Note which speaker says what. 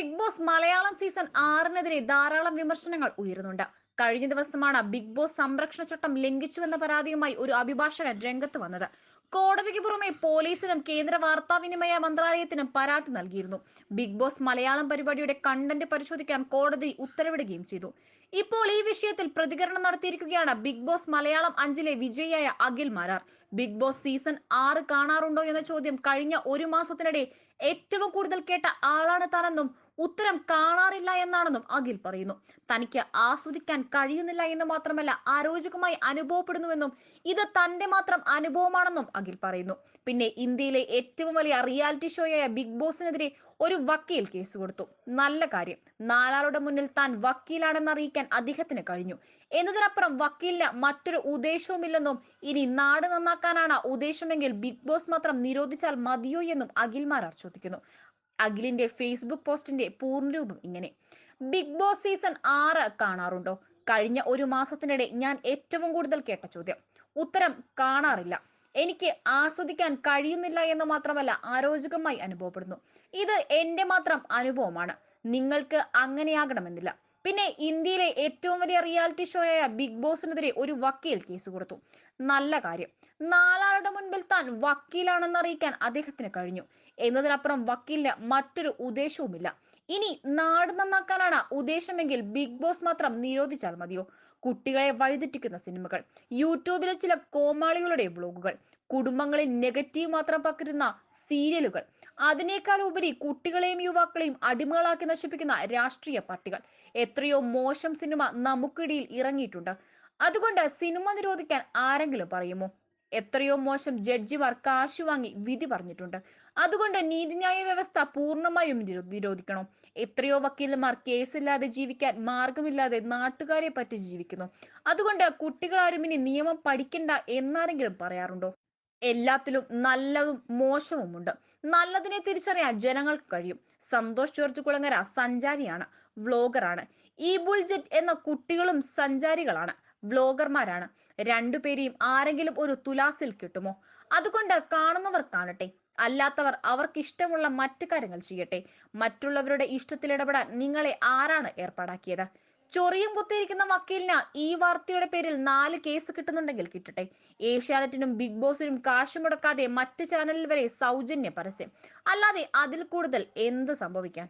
Speaker 1: Big Boss Malayalam season ആറിനെതിരെ ധാരാളം വിമർശനങ്ങൾ ഉയരുന്നുണ്ട്. കഴിഞ്ഞ ദിവസമാണ് ബിഗ് ബോസ് സംരക്ഷണ ചട്ടം ലംഘിച്ചുവെന്ന പരാതിയുമായി ഒരു അഭിഭാഷകൻ രംഗത്ത് വന്നത്. കോടതിക്ക് പുറമെ പോലീസിനും കേന്ദ്ര വാർത്താവിനിമയ മന്ത്രാലയത്തിനും പരാതി നൽകിയിരുന്നു. ബിഗ് ബോസ് മലയാളം പരിപാടിയുടെ കണ്ടന്റ് പരിശോധിക്കാൻ കോടതി ഉത്തരവിടുകയും ചെയ്തു. ഇപ്പോൾ ഈ വിഷയത്തിൽ പ്രതികരണം നടത്തിയിരിക്കുകയാണ് ബിഗ് ബോസ് മലയാളം അഞ്ചിലെ വിജയിയായ Akhil Marar. Big Boss season ആറ് കാണാറുണ്ടോ എന്ന ചോദ്യം കഴിഞ്ഞ ഒരു മാസത്തിനിടെ ഏറ്റവും കൂടുതൽ കേട്ട ആളാണ് താനെന്നും ഉത്തരം കാണാറില്ല എന്നാണെന്നും അഖിൽ പറയുന്നു. തനിക്ക് ആസ്വദിക്കാൻ കഴിയുന്നില്ല എന്ന് മാത്രമല്ല അരോചകമായി അനുഭവപ്പെടുന്നുവെന്നും ഇത് തന്റെ മാത്രം അനുഭവമാണെന്നും അഖിൽ പറയുന്നു. പിന്നെ ഇന്ത്യയിലെ ഏറ്റവും വലിയ റിയാലിറ്റി ഷോയായ ബിഗ് ബോസിനെതിരെ ഒരു വക്കീൽ കേസ് കൊടുത്തു. നല്ല കാര്യം നാലാളുടെ മുന്നിൽ താൻ വക്കീലാണെന്ന് അറിയിക്കാൻ അദ്ദേഹത്തിന് കഴിഞ്ഞു. എന്നതിനപ്പുറം വക്കീലിന് മറ്റൊരു ഉദ്ദേശവുമില്ലെന്നും ഇനി നാട് നന്നാക്കാനാണ് ഉദ്ദേശമെങ്കിൽ ബിഗ് ബോസ് മാത്രം നിരോധിച്ചാൽ മതിയോ എന്നും അഖിൽമാരാർ ചോദിക്കുന്നു. അഖിലിന്റെ ഫേസ്ബുക്ക് പോസ്റ്റിന്റെ പൂർണരൂപം ഇങ്ങനെ. ബിഗ് ബോസ് സീസൺ ആറ് കാണാറുണ്ടോ? കഴിഞ്ഞ ഒരു മാസത്തിനിടെ ഞാൻ ഏറ്റവും കൂടുതൽ കേട്ട ചോദ്യം. ഉത്തരം കാണാറില്ല. എനിക്ക് ആസ്വദിക്കാൻ കഴിയുന്നില്ല എന്ന് മാത്രമല്ല അരോചകമായി അനുഭവപ്പെടുന്നു. ഇത് എന്റെ മാത്രം അനുഭവമാണ്. നിങ്ങൾക്ക് അങ്ങനെയാകണമെന്നില്ല. പിന്നെ ഇന്ത്യയിലെ ഏറ്റവും വലിയ റിയാലിറ്റി ഷോയായ ബിഗ് ബോസിനെതിരെ ഒരു വക്കീൽ കേസ് കൊടുത്തു. നല്ല കാര്യം. നാലാളുടെ മുൻപിൽ താൻ വക്കീലാണെന്ന് അറിയിക്കാൻ അദ്ദേഹത്തിന് കഴിഞ്ഞു. എന്നതിനപ്പുറം വക്കീലിന് മറ്റൊരു ഉദ്ദേശവുമില്ല. ഇനി നാട് നന്നാക്കാനാണ് ഉദ്ദേശമെങ്കിൽ ബിഗ് ബോസ് മാത്രം നിരോധിച്ചാൽ മതിയോ? കുട്ടികളെ വഴിതെറ്റിക്കുന്ന സിനിമകൾ യൂട്യൂബിലെ ചില കോമാളികളുടെ വ്ലോഗുകൾ കുടുംബങ്ങളിൽ നെഗറ്റീവ് മാത്രം പകരുന്ന സീരിയലുകൾ അതിനേക്കാൾ ഉപരി കുട്ടികളെയും യുവാക്കളെയും അടിമകളാക്കി നശിപ്പിക്കുന്ന രാഷ്ട്രീയ പാർട്ടികൾ. എത്രയോ മോശം സിനിമ നമുക്കിടയിൽ ഇറങ്ങിയിട്ടുണ്ട്. അതുകൊണ്ട് സിനിമ നിരോധിക്കാൻ ആരെങ്കിലും പറയുമോ? എത്രയോ മോശം ജഡ്ജിമാർ കാശു വാങ്ങി വിധി പറഞ്ഞിട്ടുണ്ട്. അതുകൊണ്ട് നീതിന്യായ വ്യവസ്ഥ പൂർണമായും നിരോ- നിരോധിക്കണം എത്രയോ വക്കീലന്മാർ കേസില്ലാതെ ജീവിക്കാൻ മാർഗമില്ലാതെ നാട്ടുകാരെ പറ്റി ജീവിക്കുന്നു. അതുകൊണ്ട് കുട്ടികളാരും ഇനി നിയമം പഠിക്കണ്ട എന്നാരെങ്കിലും പറയാറുണ്ടോ? എല്ലാത്തിലും നല്ലതും മോശവുമുണ്ട്. നല്ലതിനെ തിരിച്ചറിയാൻ ജനങ്ങൾക്ക് കഴിയും. സന്തോഷ് ജോർജ് കുളങ്ങര സഞ്ചാരിയാണ് വ്ലോഗറാണ് ഈ ബുൾജെറ്റ് എന്ന കുട്ടികളും സഞ്ചാരികളാണ്. വ്ലോഗർമാരാണ്. രണ്ടുപേരെയും ആരെങ്കിലും ഒരു തുലാസിൽ കിട്ടുമോ? അതുകൊണ്ട് കാണുന്നവർ കാണട്ടെ അല്ലാത്തവർ അവർക്ക് ഇഷ്ടമുള്ള മറ്റു കാര്യങ്ങൾ ചെയ്യട്ടെ. മറ്റുള്ളവരുടെ ഇഷ്ടത്തിൽ ഇടപെടാൻ നിങ്ങളെ ആരാണ് ഏർപ്പാടാക്കിയത്? ചൊറിയും കുത്തിയിരിക്കുന്ന വക്കീലിന് ഈ വാർത്തയുടെ പേരിൽ നാല് കേസ് കിട്ടുന്നുണ്ടെങ്കിൽ കിട്ടട്ടെ. ഏഷ്യാനെറ്റിനും ബിഗ് ബോസിനും കാശ് മുടക്കാതെ മറ്റ് ചാനലിൽ വരെ സൗജന്യ പരസ്യം. അല്ലാതെ അതിൽ കൂടുതൽ എന്ത് സംഭവിക്കാൻ?